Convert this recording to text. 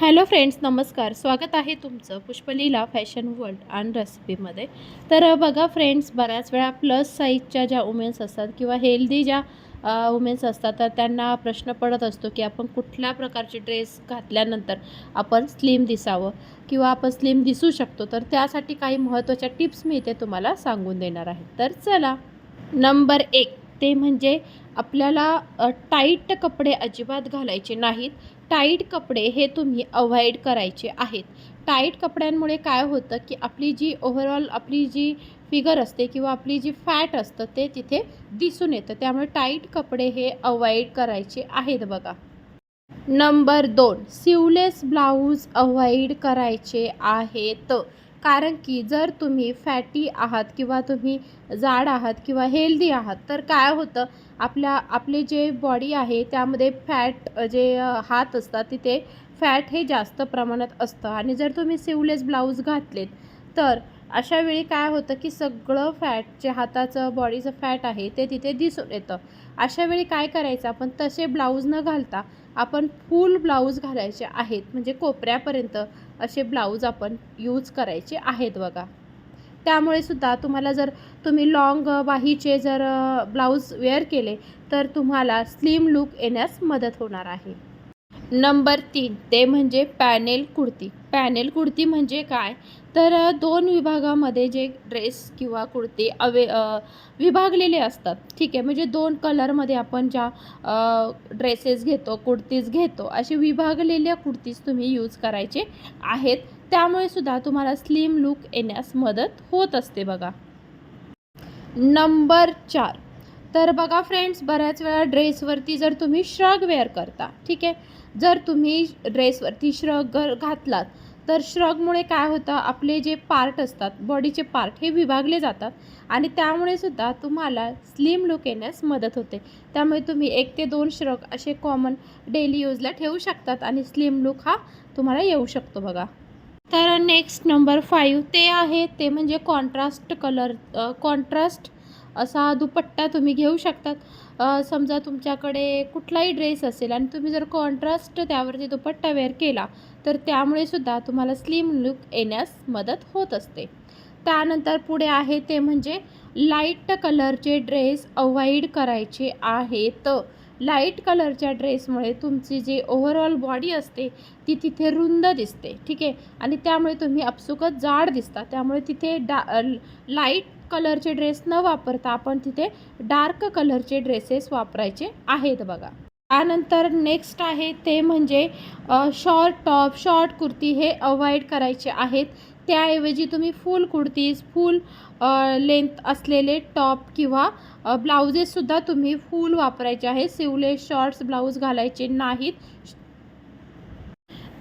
Hello friends नमस्कार. स्वागत आहे तुमचं पुष्पलीला फॅशन वर्ल्ड अँड रेसिपीमध्ये. तर बघा फ्रेंड्स बऱ्याच वेळा प्लस साईजच्या ज्या वुमेन्स असतात किंवा हेल्दी ज्या वुमेन्स असतात तर त्यांना प्रश्न पडत असतो की आपण कुठल्या प्रकारचे ड्रेस घातल्यानंतर आपण स्लिम दिसावं किंवा आपण स्लिम दिसू शकतो. तर त्यासाठी काही महत्त्वाच्या टिप्स मी इथे तुम्हाला सांगून देणार आहे. तर चला. नंबर एक. ते म्हणजे आपल्याला टाईट कपडे अजिबात घालायचे नाहीत. टाईट कपडे हे तुम्ही अवॉइड करायचे आहेत. टाईट कपड्यांमुळे काय होतं की आपली जी ओव्हरऑल आपली जी फिगर असते किंवा आपली जी फॅट असतं ते तिथे दिसून येतं. त्यामुळे टाईट कपडे हे अवॉइड करायचे आहेत बघा. नंबर दोन सिवलेस ब्लाऊज अवॉइड करायचे आहेत. कारण की जर तुम्ही फॅटी आहात किंवा तुम्ही जाड आहात किंवा हेल्दी आहात तर काय होतं आपल्या आपले जे बॉडी आहे त्यामध्ये फॅट जे हात असतात तिथे फॅट हे जास्त प्रमाणात असतं. आणि जर तुम्ही सिवलेस ब्लाऊज घातलेत तर अशा वेळी काय होतं की सगळं फॅट जे हाताचं बॉडीचं फॅट आहे ते तिथे दिसून येतं. अशा वेळी काय करायचं आपण तसे ब्लाऊज न घालता आपण फुल ब्लाऊज घालायचे आहेत म्हणजे कोपऱ्यापर्यंत असे ब्लाऊज आपण यूज करायचे आहेत बघा. त्यामुळे सुद्धा तुम्हाला जर तुम्ही लॉंग बाहीचे जर ब्लाऊज वेअर केले तर तुम्हाला स्लिम लुक येण्यास मदत होणार आहे. नंबर तीन ते म्हणजे पॅनेल कुर्ती पॅनेल कुर्ती म्हणजे काय? तर दोन विभागामध्ये जे ड्रेस किंवा कुर्ती अवे विभागलेले असतात. ठीक आहे? म्हणजे दोन कलरमध्ये आपण ज्या ड्रेसेस घेतो कुर्तीज घेतो असे विभागलेल्या कुर्तीज तुम्ही यूज करायचे आहेत. त्यामुळे सुद्धा तुम्हाला स्लिम लुक येण्यास मदत होत असते बघा. नंबर चार तर बघा फ्रेंड्स बऱ्याच वेळा ड्रेसवरती जर तुम्ही श्रग वेअर करता ठीक आहे? जर तुम्ही ड्रेसवरती श्रग घातलात तर श्रगमुळे काय होतं? आपले जे पार्ट असतात बॉडीचे पार्ट हे विभागले जातात आणि त्यामुळे सुद्धा तुम्हाला स्लिम लुक येण्यास मदत होते. त्यामुळे तुम्ही एक ते दोन श्रग असे कॉमन डेली यूजला ठेवू शकतात आणि स्लिम लुक हा तुम्हाला येऊ शकतो बघा. तर नेक्स्ट नंबर फाईव्ह ते आहे ते म्हणजे कॉन्ट्रास्ट कलर कॉन्ट्रास्ट असा दुपट्टा तुम्ही घेऊ शकतात. समजा तुमच्याकडे कुठलाही ड्रेस असेल आणि तुम्ही जर कॉन्ट्रास्ट त्यावरती दुपट्टा वेअर केला तर त्यामुळे सुद्धा तुम्हाला स्लिम लुक येण्यास मदत होत असते. त्यानंतर पुढे आहे ते म्हणजे लाइट कलरचे ड्रेस अवॉइड करायचे आहेत. लाइट कलरच्या ड्रेसमुळे तुमची जी ओव्हरऑल बॉडी असते ती तिथे रुंद दिसते. ठीक आहे? आणि त्यामुळे तुम्ही अपसुकच जाड दिसता. त्यामुळे तिथे डा लाइट कलरचे ड्रेस न वापरता आपण तिथे डार्क कलरचे ड्रेसेस वापरायचे आहेत बघा. त्यानंतर नेक्स्ट आहे ते म्हणजे शॉर्ट टॉप शॉर्ट कुर्ती हे अवॉइड करायचे आहेत. त्याऐवजी तुम्ही फुल कुर्तीज फुल लेंथ असलेले टॉप किंवा ब्लाउजेससुद्धा तुम्ही फुल वापरायचे आहेत. सिवले शॉर्ट्स ब्लाऊज घालायचे नाहीत.